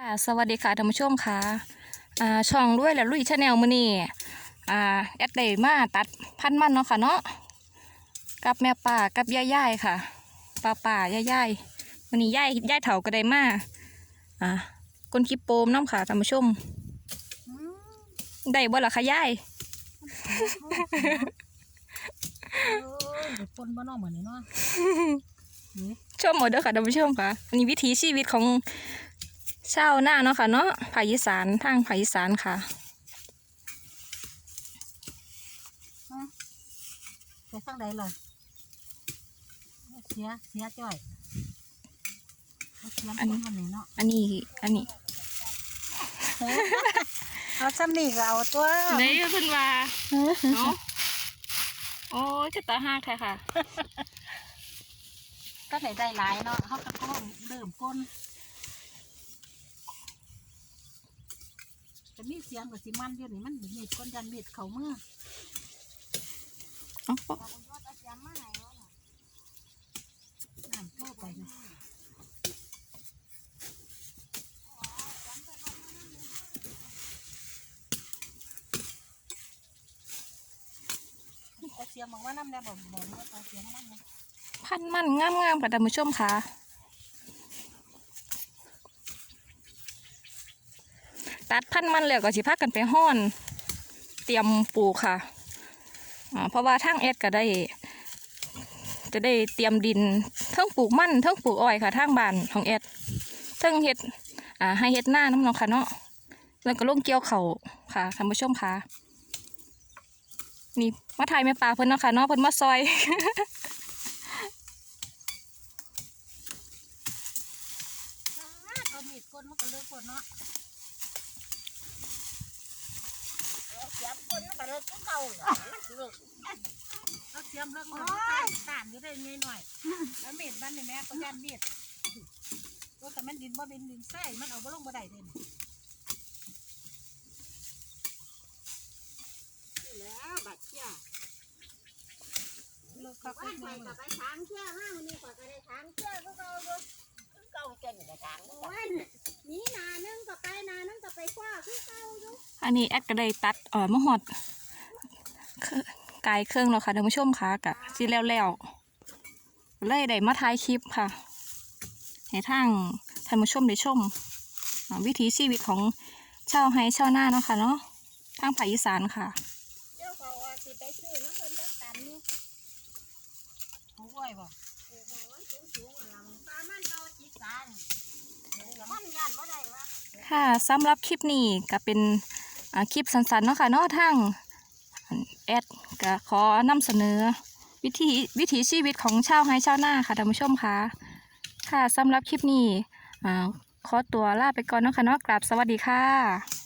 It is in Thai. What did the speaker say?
ค่ะสวัสดีค่ะท่านผู้ชมค่ะอ่าช่องด้วยและลุยชาแนลมื้อนี้อ่าแอดได้มาตัดพันธุ์มันเนาะค่ะเนาะกับแม่ป่ากับย่าย่ายๆค่ะป้าป่าย่าย่ายๆวันนี้ย่ายย่ายเถาก็ได้มาอ่าก้นขี้โปมน้ำค่ะท่านผู้ชมได้บ่ล่ะคะย่ายโอ้ยเดี๋ยวปนบ้านนอกเหมือนนี่เนาะนี่ชมหมดเด้อค่ะท่านผู้ชมค่ะอันนี้วิถีชีวิตของ ชาวนาเนาะค่ะเนาะภาคอีสานทางภาคอีสานค่ะไปสร้างใดล่ะเสียเสียจ้อยเอาเสียมอันนี้คนวันนี้เนาะอันนี้อันนี้เอาซ้ำนี่ก็เอาตัวได้เพิ่นว่าเนาะโอ้ยจะตาหักแท้ค่ะ ก็ไหนได้หลายเนาะเขาก็ก้มเริ่มก้น แต่มีเสียงกับสิมันอยู่นี่มันมีดก้นยันมีดเขามือเอ้าน้ำโทษไปนะเอาเสียงบอกว่าน้ำได้บอกบอกว่าเอาเสียงมาน้ำนะพันธุ์มันงามๆค่ะท่านผู้ชมค่ะ ตัดพันธุ์มันแล้วก็สิพากันไปห้อน เตรียมปลูกค่ะเพราะว่าทางแอดก็ได้ จะได้เตรียมดินเทั้งปลูกมันเทั้งปลูกอ้อยค่ะทางบ้านของแอดเทั้งเฮ็ดให้เฮ็ดหน้าน้ำเนาะค่ะเนาะแล้วก็ลงเกี่ยวเขาค่ะท่านผู้ชมค่ะนี่มาถ่ายแม่ปลาเพิ่นเนาะค่ะเนาะเพิ่นมาซอย เอามีดก้นมันนเนาะเสียบคนมันก็เลิกคือเก่าเหรอมันสิเลิกเอาเสียมเลิกมันก็ตานตานอยู่ได้ไงหน่อยแล้วเมีดบ้านนี่แม่ก็ยันเมีดตัวแต่มันดินบ่เป็นดินไส้มันเอาบ่ลงบ่ได้เด่นแล้วบัดเจ้าเลิกคักว่าเลิกข่อยน้ก็อยไปทางเชื่อมาวันนี้ข่อยก็ได้ทางเชื่อคือเก่าอยู่เก่าจนก็ทางโอ้ยนี่นานึงก็ไปนานึงก็ไปคว้าคือเก่า อยู่อันนี้แอดก็ได้ตัดเอ่อมะฮอดเครื่องกายเครื่องแล้วค่ะท่านผู้ชมค่ะกะสิแล้วแล้วเลยได้มาถ่ายคลิปค่ะให้ทางท่านผู้ชมได้ชมอ่าวิถีชีวิตของชาวไฮชาวนาเนาะค่ะเนาะทางภาคอีสานค่ะเจ้าเขาว่าสิไปซื้อน้ำเพิ่นจักตันนี่ปลูกอ้อยบ่โอ้โหสูงสูงๆอะล่ะปลามันเก่าจิตสานมันยันบ่ได้วะค่ะสำหรับคลิปนี้ก็เป็นอ่า คลิปสั้นๆเนาะค่ะเนาะทั้งแอดก็ขอนำเสนอ วิถีวิถีชีวิตของชาวไฮชาวนาค่ะท่านผู้ชมค่ะค่ะสำหรับคลิปนี้อขอตัวลาไปก่อนเนาะค่ะเนาะกราบสวัสดีค่ะ